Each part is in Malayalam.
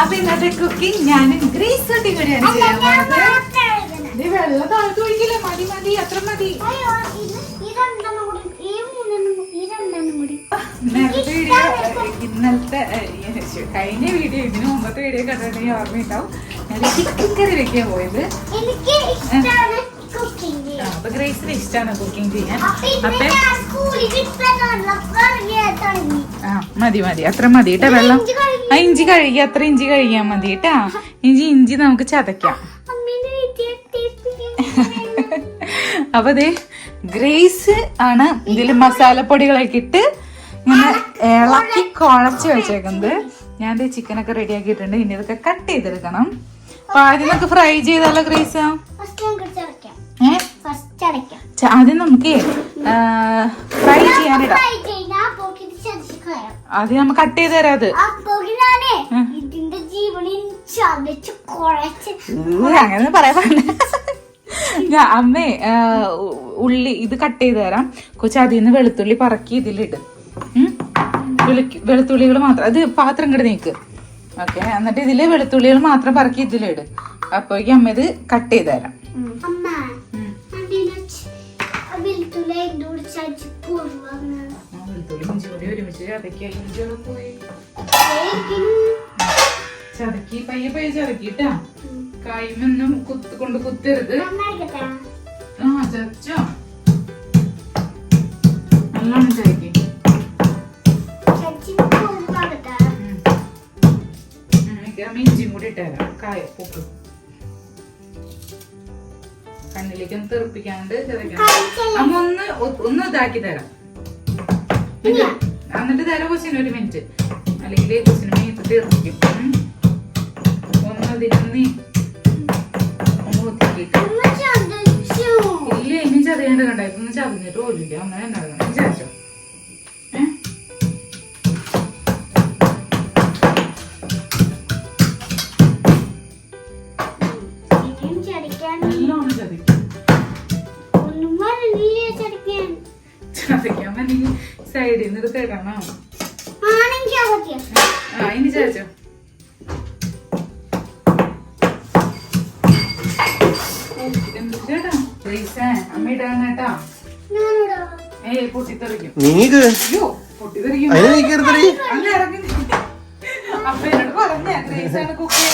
അപ്പൊ ഇന്നത്തെ കുക്കിംഗ് ഞാനും ഗ്രീസ് കുട്ടി കൂടിയാണ് ചെയ്യാൻ പോകുന്നത് ദേ വെള്ളം താഴ്ത്തു ഒഴിക്കില്ല? മതി മതി അത്ര മതി. വീഡിയോ ഇന്നലത്തെ ശ്ശെ, കഴിഞ്ഞ വീഡിയോ ഇതിന് മുമ്പത്തെ വീഡിയോ കണ്ടിട്ടുണ്ടെങ്കിൽ ഓർമ്മയുണ്ടാവും. ഞാൻ ചിക്കൻ കറി വെക്കാൻ പോയത്. അപ്പൊ ഗ്രേസിന് ഇഷ്ടമാണ് കുക്കിംഗ് ചെയ്യാൻ. ആ മതി മതി. അത്ര മതി കേട്ടോ വെള്ളം. ആ ഇഞ്ചി കഴുകി അത്ര ഇഞ്ചി കഴുകിയാ മതി കേട്ടാ ഇഞ്ചി ഇഞ്ചി നമുക്ക് ചതയ്ക്കാം. അപ്പൊ അതെ ഗ്രേസ് ആണ് ഇതിൽ മസാലപ്പൊടികളൊക്കെ ഇട്ട് ഇങ്ങനെ ഇളക്കി കുഴച്ച് വെച്ചേക്കുന്നത്. ഞാൻ ചിക്കനൊക്കെ റെഡി ആക്കിയിട്ടുണ്ട് ഇനി ഇതൊക്കെ കട്ട് ചെയ്തെടുക്കണം. അപ്പൊ ആദ്യം നമുക്ക് ഫ്രൈ ചെയ്താലോ ഗ്രേസ്? ആദ്യം നമുക്ക് ഫ്രൈ ചെയ്യാനിടാം ആദ്യം നമുക്ക് കട്ട് ചെയ്ത് തരാം അത്. അങ്ങനെ പറയാൻ അമ്മേ ഉള്ളി ഇത് കട്ട് ചെയ്ത് തരാം. കൊച്ചു അതിൽ നിന്ന് വെളുത്തുള്ളി പറക്കി ഇതിലിടും? വെളുത്തുള്ളികൾ മാത്രം. അത് പാത്രം ഇങ്ങോട്ട് നീക്ക്. ഓക്കെ എന്നിട്ട് ഇതിൽ വെളുത്തുള്ളികൾ മാത്രം പറക്കി ഇതിലിടും. അപ്പോഴേക്കും അമ്മ ഇത് കട്ട് ചെയ്ത് തരാം. വെളുത്തുള്ളി ഇഞ്ചി കൂടി ഒരുമിച്ച് ചതക്കി ഇഞ്ചിയൊക്കെ പോയി ചതക്കി പയ്യെ പയ്യെ ചതക്കിട്ടാ കൈമൊന്നും കുത്ത് കൊണ്ട് കുത്തരുത്. നന്നായിക്കട്ടെ ആ ചതച്ചോ. നല്ലോണം ചതക്കി. ചതച്ച് പൂർവമാകട്ടെ അമ്മ ഇഞ്ചിയും കൂടി ഇട്ടുതരാം കായ പൊക്ക്. കണ്ണിലേക്ക് ഒന്ന് തെറിപ്പിക്കാണ്ട് ചതക്കണം അമ്മ ഒന്ന് ഒ- ഒന്ന് ഇതാക്കി തരാം. എന്നിട്ട് തരാം കൊച്ചിന് ഒരു മിനിറ്റ് അല്ലെങ്കിൽ കൊച്ചിന് മീത്ത് തെറിപ്പിക്കും ഉം. ഒന്ന് അതിനൊന്ന് ഒന്ന് ഒതുക്കിയിട്ട് അമ്മ ചതച്ചു. ഇല്ല ഇനി ചതയേണ്ട കണ്ടായിരുന്നു ചതഞ്ഞിട്ട് പോലില്ല അങ്ങനെ ഉണ്ടാകണം എന്നോട് മതി സൈഡിൽ നിന്ന്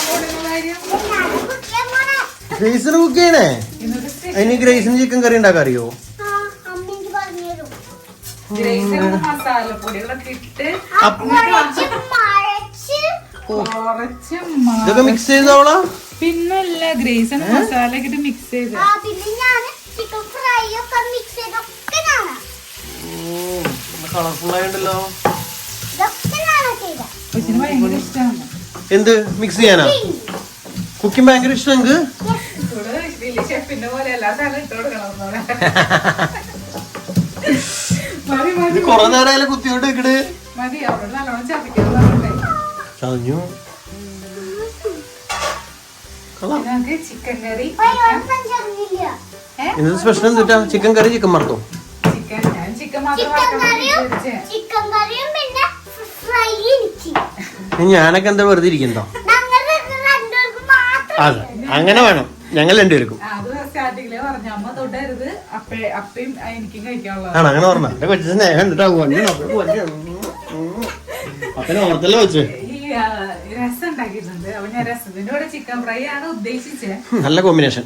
പോകുന്ന കാര്യം. കുട്ടിയെ മോനെ ഗ്രേസിന് കുക്ക് ചെയ്യണേ? അതിന് ഗ്രേസിന് ചിക്കൻ കറി ഉണ്ടാക്കാൻ അറിയോ? മസാലപ്പൊടികളൊക്കെ ഇട്ട് ഇതൊക്കെ മിക്സ് ചെയ്തോളാ. പിന്നല്ല ഗ്രേസൺ മസാല ഒക്കെ ഇട്ട് മിക്സ് ചെയ്ത്. ആ പിന്നെ ഞാൻ ചിക്കൻ ഫ്രൈ ഒക്കെ മിക്സ് ചെയ്തൊക്കെ ഞാനാ കളർഫുൾ ആയിട്ടുണ്ടല്ലോ എന്ത്? മിക്സ് ചെയ്യാനാ? കുക്കിംഗ് ഭയങ്കര ഇഷ്ടം എനിക്ക് ഷെഫിന്റെ പോലെ എല്ലാ സാധനം ഇട്ട് കൊടുക്കണം മതി ഇത് മതി കൊറേ നേരം കുത്തിയോട്ട് ഇങ്ങട് ചതഞ്ഞു. ചിക്കൻ കറി ഇന്നത്തെ സ്പെഷ്യൽ എന്തിട്ടാ? ചിക്കൻ കറി ചിക്കൻ മറത്തോ ഞാനൊക്കെ എന്താ വെറുതെ ഇരിക്കുന്നോ രണ്ടുപേർക്ക് മാത്രം അതെ അങ്ങനെ വേണം. ഞങ്ങൾ രണ്ടുപേർക്കും. സ്റ്റാർട്ടിങ്ങിലേ പറഞ്ഞു. അമ്മ തൊട്ടരുത് അപ്പേ അപ്പയും എനിക്കും കഴിക്കാനുള്ളത്. ആണ് അങ്ങനെ പറഞ്ഞ? എന്റെ കൊച്ചു സ്നേഹം കണ്ടിട്ടാ അപ്പനെ ഓർത്തല്ലേ വെച്ച് ഈ ആ, രസം ഉണ്ടാക്കിയിട്ടുണ്ട്. അപ്പൊ ഞാൻ രസത്തിന്റെ കൂടെ ചിക്കൻ ഫ്രൈ ആണ് ഉദ്ദേശിച്ചത് നല്ല കോമ്പിനേഷൻ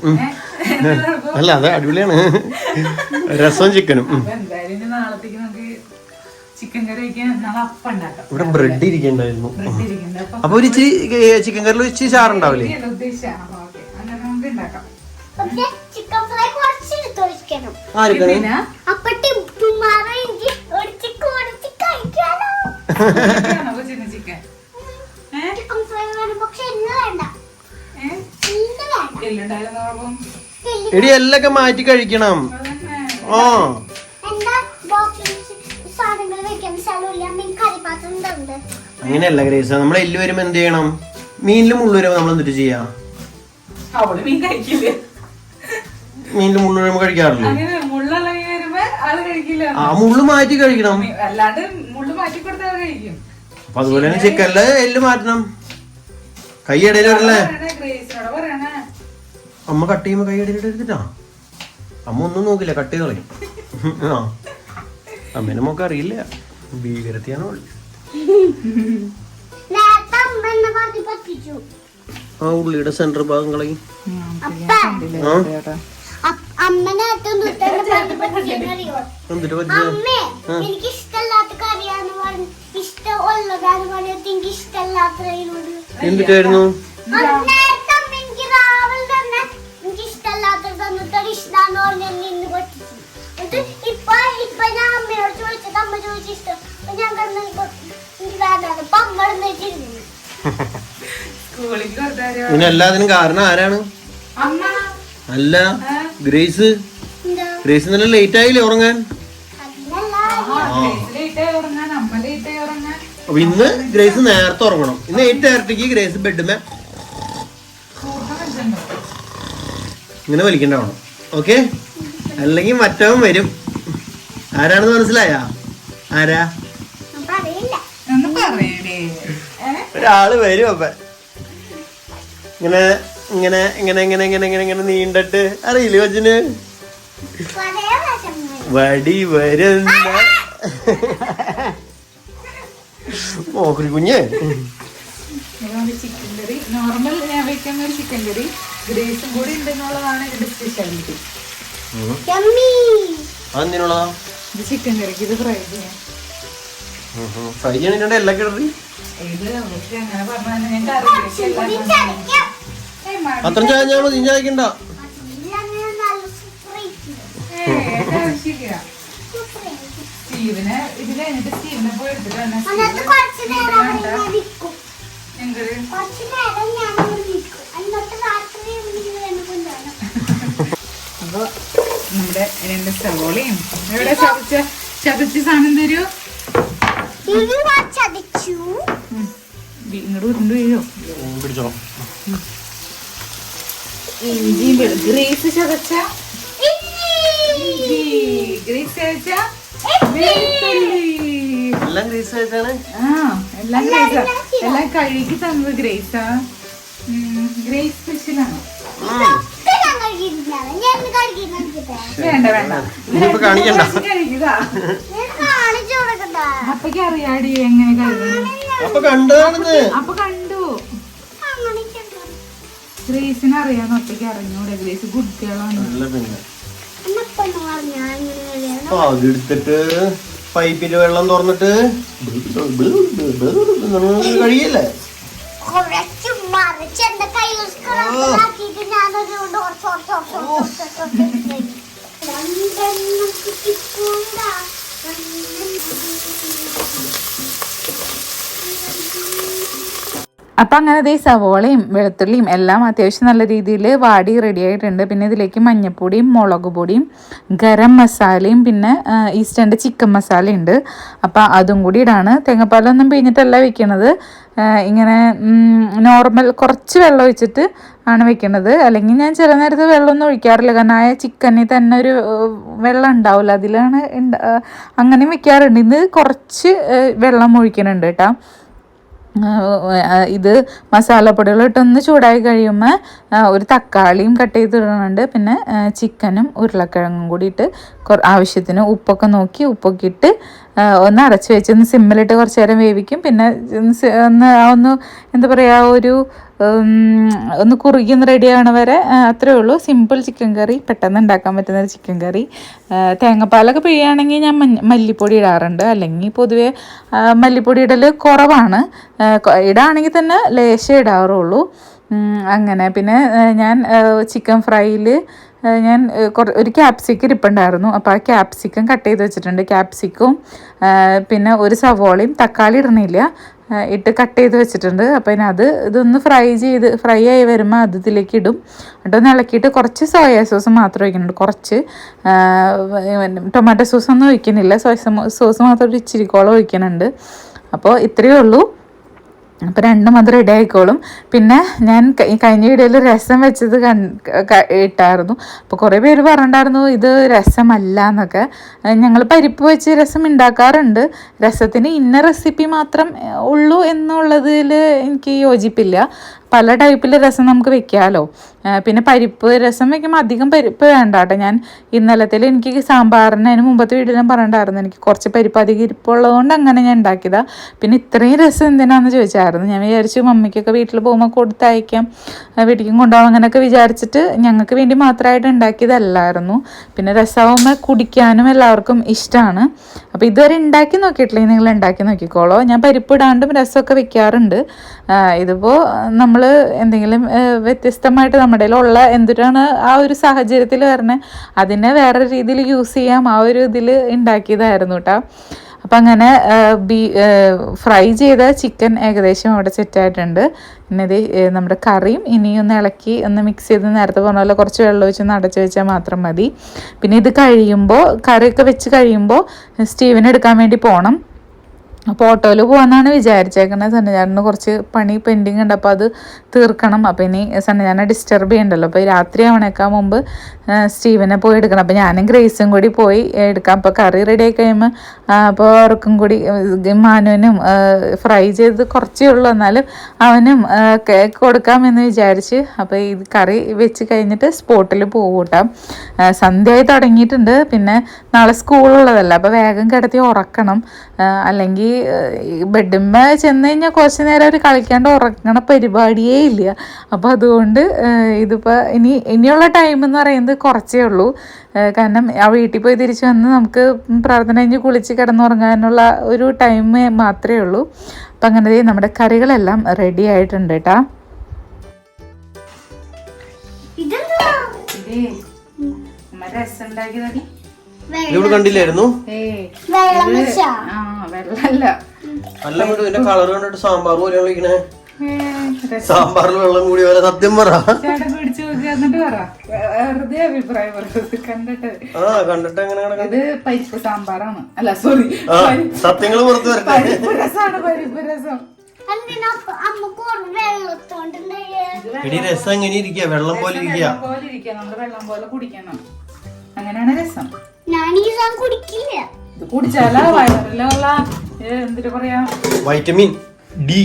അല്ല അത് അടിപൊളിയാണ്. രസവും ചിക്കനും. എന്തായാലും നാളത്തേക്ക് നമുക്ക് ചിക്കൻ കറി ഇവിടെ ബ്രെഡ് ഇരിക്കണ്ടായിരുന്നു. അപ്പൊ ഒരു ചിക്കൻ കറിയിൽ ഇച്ചിരി ചാറുണ്ടാവില്ലേ? ഉദ്ദേശിച്ചാണ് ചിക്കൻ ഫ്രൈ കുറച്ച് എടുത്ത് ഒഴിക്കണം ആർക്കാണ് പിന്നെ? അപ്പൊ ടിപ്പുമാറ എനിക്ക് ഒടിച്ച് കൊടുത്ത് കഴിക്കാലോ. ഇതാണോ കൊച്ചിന് ചിക്കൻ ചിക്കൻ. ഫ്രൈ വേണം പക്ഷെ ഇന്ന് വേണ്ട. എടി എല്ലൊക്കെ മാറ്റി കഴിക്കണം. ആ. അങ്ങനെയല്ല ഗ്രേസ. നമ്മളെ എല്ല് വരുമ്പോ എന്ത് ചെയ്യണം? മീനിലും മുള്ളു വരുമ്പോ നമ്മൾ എന്നിട്ട് ചെയ്യാ? അവൾ മീൻ കഴിക്കില്ലേ? മീനിൽ മുള്ളു വരുമ്പോ കഴിക്കാറില്ലേ? അങ്ങനെ മുള്ളുള്ള മീൻ വരുമ്പോ ആൾ കഴിക്കില്ല. ആ മുള്ളു മാറ്റി കഴിക്കണം. മീ- അല്ലാണ്ട് മുള്ളു മാറ്റി കൊടുത്താൽ കഴിക്കും. അപ്പൊ അതുപോലെ തന്നെ ചിക്കനിൽ എല്ല് മാറ്റണം. കൈ ഇടയിൽ വരല്ലേ? പറയണേ, ഗ്രേസിനോട് പറയണേ. അമ്മ കട്ട് ചെയ്യുമ്പോ കൈ ഇടയിൽ എടുത്തിട്ടാ അമ്മ ഒന്നും നോക്കില്ല കട്ട് ചെയ്ത് കളയും. ആ. അമ്മേനെ നമുക്ക് അറിയില്ല. ഭീകരത്തിയാണോ ആ ഉള്ളിയുടെ സെന്റർ ഭാഗം കളയും. അപ്പ കണ്ടില്ലേ ആ. എനിക്ക് ഇഷ്ടമല്ലാത്ത കറിയാന്ന് പറഞ്ഞു ഇഷ്ടമുള്ളതാന്ന് പറഞ്ഞത് എനിക്ക് രാവിലെ തന്നെ എനിക്ക് തന്നിട്ട് ഇഷ്ടാന്ന് ഇപ്പൊ ഇപ്പൊ ഞാൻ അമ്മയോട് ചോദിച്ചത് അമ്മ ചോദിച്ച ഇഷ്ടം ഞാൻ എനിക്ക് അപ്പൊ വെച്ചിരുന്നു ഇതിനെല്ലാത്തിനും കാരണം ആരാണ്? അമ്മ. അല്ല. ഗ്രേസ്? ഗ്രേസ് നല്ല ലേറ്റ് ആയില്ലേ ഉറങ്ങാൻ? അപ്പൊ ഇന്ന് ഗ്രേസ് നേരത്തെ ഉറങ്ങണം. ഇന്ന് എയ്റ്റ് തേർട്ടിക്ക് ഗ്രേസ് ബെഡ്മേ ഇങ്ങനെ വലിക്കണ്ടാവണം ഓക്കെ അല്ലെങ്കിൽ മറ്റവൻ വരും. ആരാണെന്ന് മനസ്സിലായാ? ആരാ. ഒരാൾ വരും അപ്പൊ. ഇങ്ങനെ ഇങ്ങനെ ഇങ്ങനെ ഇങ്ങനെ ഇങ്ങനെ ഇങ്ങനെ ഇങ്ങനെ നീണ്ടിട്ട്. അറിയില്ലേ കൊച്ചിന് കുറേ. വടി വരുന്ന മോഹരി കുഞ്ഞ് ചിക്കൻ കറി. നോർമൽ ഞാൻ വെക്കുന്ന ഒരു ചിക്കൻ കറി. ഗ്രേസും കൂടി ഉണ്ടെന്നുള്ളതാണ് ഇതിന്റെ സ്പെഷ്യാലിറ്റി Yummy. അതെന്തിനുള്ളതാ ഇത് ചിക്കൻ കറിക്ക് ഇത് ഫ്രൈ ചെയ്യാം. ഫ്രൈ ചെയ്യണിട്ടുണ്ട് എല്ലാം കിടറി ഇത് അവർക്ക് അങ്ങനെ പറഞ്ഞാൽ അത്ര ചായ മതി ചായക്കണ്ട. സ്റ്റീവിനെ ഇത് കഴിഞ്ഞിട്ട് സ്റ്റീവിനെ പോയി എടുത്തിട്ട് ഞാൻ ഇവനിങ്ങനെ കൊണ്ടുവരണം. അപ്പൊ നമ്മുടെ രണ്ട് സവോളയും. എവിടെ ചതച്ച? ചതച്ച സാധനം തരൂ. ഇങ്ങോട്ട് ഉരുണ്ട് പിടിച്ചോ. ഇഞ്ചിയും ഗ്രേസ് ചതച്ച? ഗ്രേസ് ചതച്ച. എല്ലാം ഗ്രീസ് ആയിട്ടാണ് ആ എല്ലാം ഗ്രേസാ. എല്ലാം കഴുകി തന്നത് ഗ്രേസാ. ഗ്രേസ് സ്പെഷ്യലാണ് വേണ്ട വേണ്ട? അപ്പക്ക് അറിയാടി എങ്ങനെ കഴുകണം അപ്പൊ കണ്ടതാണിത്. അപ്പൊ. ഗ്രേസിന് അറിയാന്ന് ഒറ്റയ്ക്ക് അറിഞ്ഞൂടെ ഗ്രേസ് ഗുഡ് ഗേളാണ് നല്ല പിന്നെ അതെടുത്തിട്ട് പൈപ്പിന്റെ വെള്ളം തുറന്നിട്ട് കഴിയല്ലേ? അപ്പം അങ്ങനെ ദേ സവോളയും വെളുത്തുള്ളിയും എല്ലാം അത്യാവശ്യം നല്ല രീതിയിൽ വാടി റെഡി ആയിട്ടുണ്ട്. പിന്നെ ഇതിലേക്ക് മഞ്ഞപ്പൊടിയും മുളക് പൊടിയും ഗരം മസാലയും പിന്നെ ഈസ്റ്റേന്റെ ചിക്കൻ മസാലയുണ്ട്. ഉണ്ട് അപ്പം അതും കൂടി ഇടാണ്. തേങ്ങാപ്പാലൊന്നും പിഴിഞ്ഞിട്ടല്ല വെക്കണത്. ഇങ്ങനെ നോർമൽ കുറച്ച് വെള്ളം ഒഴിച്ചിട്ട് ആണ് വെക്കേണ്ടത് അല്ലെങ്കിൽ ഞാൻ ചില നേരത്ത് വെള്ളമൊന്നും ഒഴിക്കാറില്ല. കാരണം ആ ചിക്കനിൽ തന്നെ ഒരു വെള്ളം ഉണ്ടാവില്ല അതിലാണ് അങ്ങനെ വെക്കാറുണ്ട്. ഇത് കുറച്ച് വെള്ളം ഒഴിക്കുന്നുണ്ട് കേട്ടോ. ഇത് മസാലപ്പൊടികൾ ഇട്ടൊന്ന് ചൂടായി കഴിയുമ്പോൾ ഒരു തക്കാളിയും കട്ട് ചെയ്ത് പിന്നെ ചിക്കനും ഉരുളക്കിഴങ്ങും കൂടിയിട്ട് ആവശ്യത്തിന് ഉപ്പൊക്കെ നോക്കി ഉപ്പൊക്കെ ഇട്ട് ഒന്ന് അടച്ചു വെച്ച് ഒന്ന് സിമ്മിലിട്ട് കുറച്ച് നേരം വേവിക്കും. പിന്നെ ഒന്ന് ഒന്ന് എന്താ പറയുക ഒരു ഒന്ന് കുറുകി ഒന്ന് റെഡി ആവണ വരെ അത്രേ ഉള്ളൂ. സിമ്പിൾ ചിക്കൻ കറി പെട്ടെന്ന് ഉണ്ടാക്കാൻ പറ്റുന്ന ഒരു ചിക്കൻ കറി തേങ്ങാപ്പാലൊക്കെ പിഴിയാണെങ്കിൽ ഞാൻ മല്ലിപ്പൊടി ഇടാറുണ്ട്. അല്ലെങ്കിൽ പൊതുവേ മല്ലിപ്പൊടി ഇടൽ കുറവാണ്. ഇടാണെങ്കിൽ തന്നെ ലേശം ഇടാറുള്ളൂ. അങ്ങനെ. പിന്നെ ഞാൻ ചിക്കൻ ഫ്രൈയിൽ ഞാൻ ഒരു ക്യാപ്സിക്കം ഇരിപ്പുണ്ടായിരുന്നു. അപ്പോൾ ആ ക്യാപ്സിക്കം കട്ട് ചെയ്ത് വെച്ചിട്ടുണ്ട്. ക്യാപ്സിക്കും പിന്നെ ഒരു സവോളയും തക്കാളി ഇടണില്ല. ഇട്ട് കട്ട് ചെയ്ത് വെച്ചിട്ടുണ്ട്. അപ്പോൾ ഇനി അത് ഇതൊന്ന് ഫ്രൈ ചെയ്ത് ഫ്രൈ ആയി വരുമ്പോൾ അത് ഇതിലേക്ക് ഇടും. എന്നിട്ട് ഒന്ന് ഇളക്കിയിട്ട് കുറച്ച് സോയാ സോസ് മാത്രം ഒഴിക്കുന്നുണ്ട്. കുറച്ച് ടൊമാറ്റോ സോസ് ഒന്നും ഒഴിക്കുന്നില്ല. സോയ സോസ് മാത്രം ഒരു ഇച്ചിരിക്കോളം ഒഴിക്കുന്നുണ്ട്. അപ്പോൾ ഇത്രയേ ഉള്ളൂ. അപ്പോൾ രണ്ട് മധുരം റെഡി ആയിക്കോളും. പിന്നെ ഞാൻ ഈ കഴിഞ്ഞ വീഡിയോയിൽ രസം വെച്ചത് കൺ ഇട്ടായിരുന്നു. അപ്പോൾ കുറേ പേര് പറഞ്ഞിട്ടുണ്ടായിരുന്നു ഇത് രസമല്ല എന്നൊക്കെ. ഞങ്ങൾ പരിപ്പ് വെച്ച് രസം ഉണ്ടാക്കാറുണ്ട് രസത്തിന് ഇന്ന റെസിപ്പി മാത്രം ഉള്ളൂ എന്നുള്ളതിൽ എനിക്ക് യോജിപ്പില്ല. പല ടൈപ്പിൽ രസം നമുക്ക് വെക്കാമല്ലോ പിന്നെ പരിപ്പ് രസം വെക്കുമ്പോൾ അധികം പരിപ്പ് വേണ്ട കേട്ടോ ഞാൻ ഇന്നലത്തിൽ എനിക്ക് സാമ്പാറിന് അതിന് മുമ്പത്തെ വീട്ടിൽ ഞാൻ പറഞ്ഞിട്ടുണ്ടായിരുന്നു. എനിക്ക് കുറച്ച് പരിപ്പ് അധികം ഇരിപ്പുള്ളതുകൊണ്ട് അങ്ങനെ ഞാൻ ഉണ്ടാക്കിയതാ. പിന്നെ ഇത്രയും രസം എന്തിനാന്ന് ചോദിച്ചായിരുന്നു. ഞാൻ വിചാരിച്ചു മമ്മിക്കൊക്കെ വീട്ടിൽ പോകുമ്പോൾ കൊടുത്തയക്കാം. വീട്ടിലേക്കും കൊണ്ടുപോകാം അങ്ങനെയൊക്കെ വിചാരിച്ചിട്ട് ഞങ്ങൾക്ക് വേണ്ടി മാത്രമായിട്ട് ഉണ്ടാക്കിയതല്ലായിരുന്നു. പിന്നെ രസമാകുമ്പോൾ കുടിക്കാനും എല്ലാവർക്കും ഇഷ്ടമാണ് അപ്പോൾ ഇതുവരെ ഉണ്ടാക്കി നോക്കിയിട്ടില്ലെങ്കിൽ നിങ്ങൾ ഉണ്ടാക്കി നോക്കിക്കോളോ. ഞാൻ പരിപ്പ് ഇടാണ്ടും രസമൊക്കെ വെക്കാറുണ്ട്. ഇതിപ്പോൾ നമ്മൾ എന്തെങ്കിലും വ്യത്യസ്തമായിട്ട് വ്യത്യസ്തമായിട്ട് നമ്മുടെ ഉള്ള എന്തിനാണ് ആ ഒരു സാഹചര്യത്തിൽ വരണേ? അതിനെ വേറെ രീതിയിൽ യൂസ് ചെയ്യാം. ആ ഒരു ഇതിൽ ഉണ്ടാക്കിയതായിരുന്നു കേട്ടോ അപ്പം അങ്ങനെ ബീ ഫ്രൈ ചെയ്ത ചിക്കൻ ഏകദേശം അവിടെ സെറ്റായിട്ടുണ്ട്. പിന്നെ ഇത് നമ്മുടെ കറിയും ഇനിയും ഒന്ന് ഇളക്കി ഒന്ന് മിക്സ് ചെയ്ത് നേരത്തെ പറഞ്ഞ പോലെ കുറച്ച് വെള്ളം ഒഴിച്ച് അടച്ചു വെച്ചാൽ മാത്രം മതി. പിന്നെ ഇത് കഴിയുമ്പോൾ കറിയൊക്കെ വെച്ച് കഴിയുമ്പോൾ സ്റ്റീവിനെടുക്കാൻ വേണ്ടി പോകണം അപ്പോൾ ഓട്ടോയിൽ പോകാമെന്നാണ് വിചാരിച്ചേക്കുന്നത് സന്നിധാനിന് കുറച്ച് പണി പെൻഡിങ് ഉണ്ട്. അപ്പോൾ അത് തീർക്കണം. അപ്പോൾ ഇനി സന്നിധാനെ ഡിസ്റ്റർബ് ചെയ്യണ്ടല്ലോ. അപ്പോൾ രാത്രി ആവണേക്കാൾ മുമ്പ് സ്റ്റീവനെ പോയി എടുക്കണം. അപ്പോൾ ഞാനും ഗ്രേസും കൂടി പോയി എടുക്കാം. അപ്പോൾ കറി റെഡി ആയി കഴിയുമ്പോൾ അപ്പോൾ അവർക്കും കൂടി മാനുവിനും ഫ്രൈ ചെയ്ത് കുറച്ചേ ഉള്ളൂ. എന്നാലും അവനും കേക്ക് കൊടുക്കാമെന്ന് വിചാരിച്ച് അപ്പോൾ ഈ കറി വെച്ച് കഴിഞ്ഞിട്ട് സ്പോട്ടിൽ പോകും കേട്ടോ. ആ, സന്ധ്യയായി തുടങ്ങിയിട്ടുണ്ട്. പിന്നെ നാളെ സ്കൂളുള്ളതല്ല അപ്പോൾ വേഗം കിടത്തി ഉറക്കണം. അല്ലെങ്കിൽ ബെഡുമ്മ ചെന്ന് കഴിഞ്ഞാൽ കുറച്ച് നേരം അവർ കളിക്കാണ്ട് ഉറങ്ങണ പരിപാടിയേ ഇല്ല അപ്പോൾ അതുകൊണ്ട് ഇതിപ്പോൾ ഇനി ഇനിയുള്ള ടൈം എന്ന് പറയുന്നത് കുറച്ചേ ഉള്ളൂ കാരണം ആ വീട്ടിൽ പോയി തിരിച്ച് വന്ന് നമുക്ക് പ്രാർത്ഥന കഴിഞ്ഞ് കുളിച്ച് കിടന്നുറങ്ങാനുള്ള ഒരു ടൈം മാത്രമേ ഉള്ളൂ അപ്പം അങ്ങനെ നമ്മുടെ കറികളെല്ലാം റെഡി ആയിട്ടുണ്ട് കേട്ടാ രസം ഉണ്ടാക്കിയതടി ഇവിടെ കണ്ടില്ലായിരുന്നു? വെള്ളമല്ല. അല്ല വീട് ഇതിന്റെ കളർ കണ്ടിട്ട് സാമ്പാർ പോലെ വിളിക്കണേ സാമ്പാറിൽ വെള്ളം കൂടി പോലെ സത്യം പറ. ആ കണ്ടിട്ട് എങ്ങനെ കിടക്കണ ഇത് പരിപ്പ് സാമ്പാറാണ്. അല്ല സോറി സത്യങ്ങൾ പുറത്ത് വരട്ടെ. രസം. എങ്ങനെ ഇരിക്കുക വെള്ളം പോലെ ഇരിക്കുക വെള്ളം പോലെ കുടിക്കണം. അങ്ങനെയാണ് രസം. കുടിക്കില്ല. ഇത് കുടിച്ചാലാ വയറിലുള്ള എന്തിട്ട് പറയാ? വൈറ്റമിൻ ഡി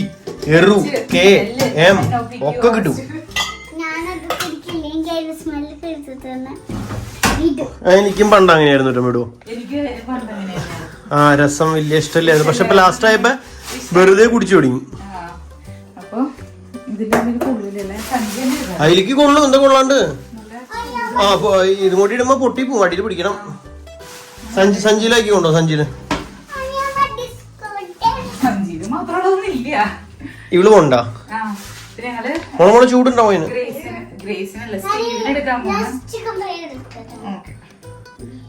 എറു കെ എം ഒക്കെ കിട്ടും. എനിക്ക് സ്മെല്ല് കഴിച്ചിട്ട് ഇത് എനിക്കും പണ്ട് അങ്ങനെയായിരുന്നു കേട്ടോ മേഡു എനിക്ക് പണ്ട് ആ രസം വലിയ ഇഷ്ടമില്ലായിരുന്നു പക്ഷെ ഇപ്പൊ ലാസ്റ്റ് ആയപ്പോ വെറുതെ കുടിച്ചു തുടങ്ങി. അതിലേക്ക് കൊള്ളും എന്താ കൊള്ളാണ്ട്? ആ അപ്പൊ ഇതും കൂടി ഇടുമ്പോ പൊട്ടി പോവും. അടിയിൽ പിടിക്കണം. സഞ്ചി സഞ്ജിയിലേക്ക് കൊണ്ടോ സഞ്ചിയിൽ? ഇവൾ കൊണ്ടാ? മോളെ മോളെ ചൂടുണ്ടാവോ അതിന്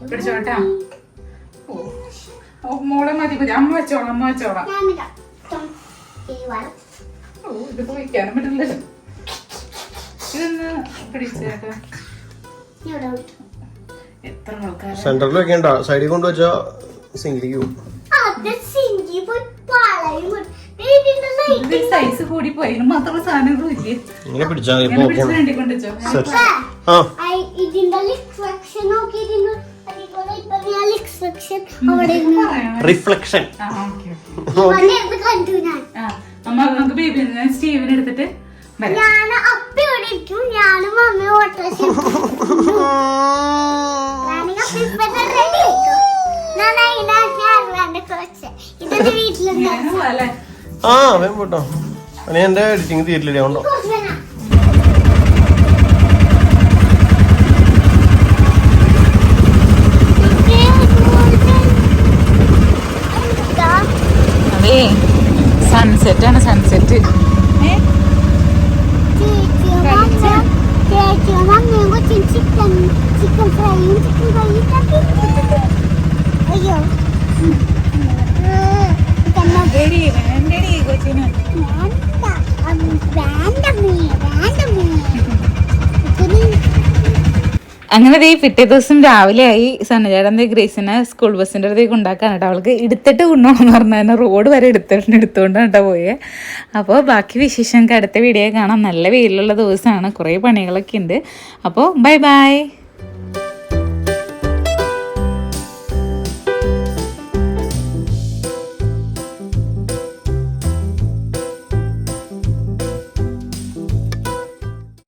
പിടിച്ചോട്ടാ. മോളെ മതി മതി. അമ്മ വെച്ചോളാം അമ്മ വെച്ചോളാം. ഓ ഇതിപ്പോ വയ്ക്കാനും പറ്റില്ലല്ലോ. ഇതൊന്ന് പിടിച്ചേട്ടാ. എത്ര ആൾക്കാർ സെന്ററിൽ വെക്കണ്ട സൈഡിൽ കൊണ്ടുവച്ചാ പോകും കൊണ്ട് വെച്ചാ ഇത് സൈസ് കൂടി പോയി സാധനങ്ങളും ഇല്ലേ? ഇങ്ങനെ പിടിച്ച് റിഫ്ലക്ഷൻ അമ്മ നമുക്ക് ബേബി സ്റ്റീവിനെ എടുത്തിട്ട് വരാം. ഇരിക്കും ഞാനും മമ്മി പോവാല്ലേ? ആ വേം പോട്ടോ അനി എന്റെ എഡിറ്റിംഗ് തീരില്ലേ ഉണ്ടോ. സൺസെറ്റ് ആണ് സൺസെറ്റ് കൊച്ചും ചിക്കൻ ചിക്കൻ ഫ്രൈയും ചിക്കൻ ഫ്രൈയും ഉണ്ടാക്കി. അയ്യോ ഇതെന്നാ വേണ്ട അം, വേണ്ടമ്മേ വേണ്ടമ്മേ ഇതിന് അങ്ങനെ ദേ പിറ്റേ ദിവസം രാവിലെ ആയി സന്നചേട്ടൻ ദേ ഗ്രേസിനെ സ്കൂൾ ബസ്സിന്റെ അടുത്തേക്ക് ഉണ്ടാക്കാൻ കേട്ടോ. അവൾക്ക് എടുത്തിട്ട് കൊണ്ടുപോകണമെന്ന് പറഞ്ഞാൽ റോഡ് വരെ എടുത്തിട്ട് എടുത്തുകൊണ്ടാണ് കേട്ടോ പോയേ. അപ്പോൾ ബാക്കി വിശേഷം അടുത്ത വീഡിയോ കാണാം. നല്ല വെയിലുള്ള ദിവസമാണ്. കുറേ പണികളൊക്കെ ഉണ്ട്. അപ്പോൾ ബൈ ബൈ